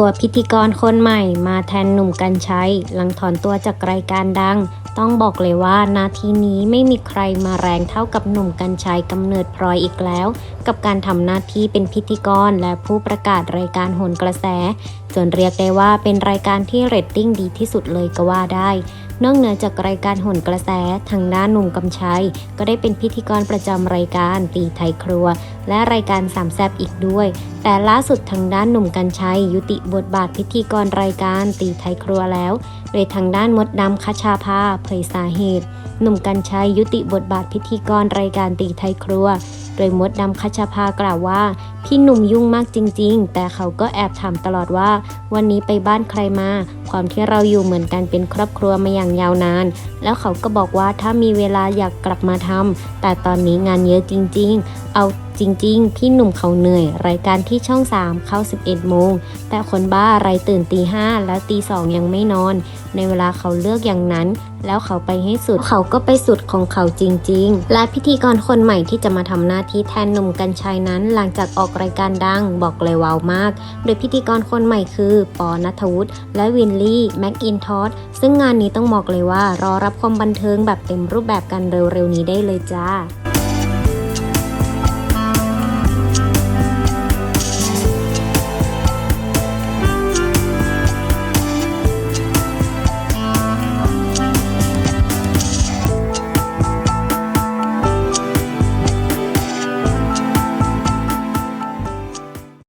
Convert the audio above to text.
ตัวพิธีกรคนใหม่มาแทนหนุ่มกัญชัยหลังถอนตัวจากรายการดัง ต้องบอกเลยว่านาทีนี้ไม่มีใครมาแรงเท่ากับหนุ่มกัญชัยกำเนิดพลอยอีกแล้ว กับการทำหน้าที่เป็นพิธีกรและผู้ประกาศรายการโหนกระแสจนเรียกได้ว่าเป็นรายการที่เรตติ้งดีที่สุดเลยก็ว่าได้นอกเหนือจากรายการโหนกระแส ทางด้านหนุ่มกำชัย ก็ได้เป็นพิธีกรประจำรายการตีไทยครัว และรายการสามแซบอีกด้วย แต่ล่าสุดทางด้านหนุ่มกัญชัย ยุติบทบาทพิธีกรรายการตีไทยครัวแล้ว โดยทางด้านมดดำคชาภาเผยสาเหตุ หนุ่มกัญชัย ยุติบทบาทพิธีกรรายการตีไทยครัว โดยมดดำคชาภากล่าวว่า พี่หนุ่มยุ่งมากจริง ๆ แต่เขาก็แอบถามตลอดว่า วันนี้ไปบ้านใครมา ความที่เราอยู่เหมือนกันเป็นครอบครัวมาอย่างยาวนาน แล้วเขาก็บอกว่าถ้ามีเวลาอยากกลับมาทำแต่ตอนนี้งานเยอะจริง ๆ เอา จริงๆ พี่หนุ่มเขาเหนื่อย รายการที่ช่อง 3 เข้า 11 โมง แต่คนบ้าอะไรตื่นตีห้าแล้วตีสองยังไม่นอน ในเวลาเขาเลือกอย่างนั้น แล้วเขาไปให้สุดเขาก็ไปสุดของเขาจริง ๆ และพิธีกรคนใหม่ที่จะมาทำหน้าที่แทนหนุ่มกัญชัยนั้น หลังจากออกรายการดังบอกเลยว้าวมาก โดยพิธีกรคนใหม่คือ ปอนัทวุฒิและวินลี่แม็กอินทอสซึ่งงานนี้ต้องบอกเลยว่ารอรับความบันเทิงแบบเต็มรูปแบบกันเร็วๆนี้ได้เลยจ้า